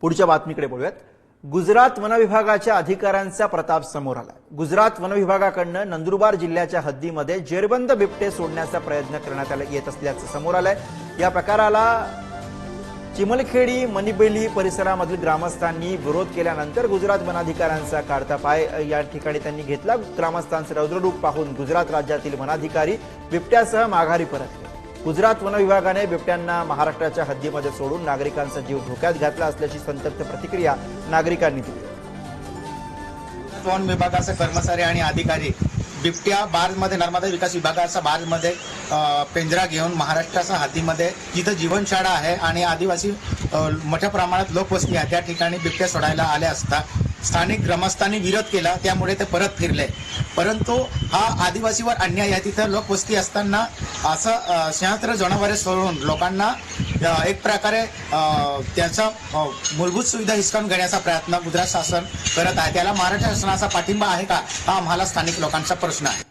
पुढच्या बातमीकडे बोलूयात. गुजरात वन विभागाच्या अधिकाऱ्यांचा प्रताप समोर आला. गुजरात वन विभागाकडनं नंदुरबार जिल्ह्याच्या हद्दीमध्ये जेरबंद बिबटे सोडण्याचा प्रयत्न करण्यात आला येत असल्याचं समोर आलंय. या प्रकाराला चिमलखेडी मनिबेली परिसरामधील ग्रामस्थांनी विरोध केल्यानंतर गुजरात वनाधिकाऱ्यांचा काढता पाय या ठिकाणी त्यांनी घेतला. ग्रामस्थांचं रौद्ररूप पाहून गुजरात राज्यातील वनाधिकारी बिबट्यासह माघारी परतले. गुजरात वन विभागाने बिबट्यांना महाराष्ट्राच्या हद्दीमध्ये सोडून नागरिकांचा जीव धोक्यात घातला असल्याची संतप्त प्रतिक्रिया नागरिकांनी दिली. वन विभागाचे कर्मचारी आणि अधिकारी बिबट्या बार्जमध्ये नर्मदा विकास विभागाचा बार्जमध्ये पेंजरा पिंजरा घेऊन महाराष्ट्राच्या हद्दीमध्ये जिथं जीवनशाळा आहे आणि आदिवासी मोठ्या प्रमाणात लोकवस्ती आहे त्या ठिकाणी बिबट्या सोडायला आल्या असता स्थानिक ग्रामस्थांनी विरोध केला त्यामुळे ते परत फिरले. परंतु हा आदिवासीवर अन्याय आहे तिथं लोकवस्ती असताना असं अ, जनावरे सोडून लोकांना एक प्रकारे त्यांचा मूलभूत सुविधा हिसकावून घेण्याचा प्रयत्न गुजरात शासन करत आहे. त्याला महाराष्ट्र शासनाचा पाठिंबा आहे का? हा आम्हाला स्थानिक लोकांचा प्रश्न आहे.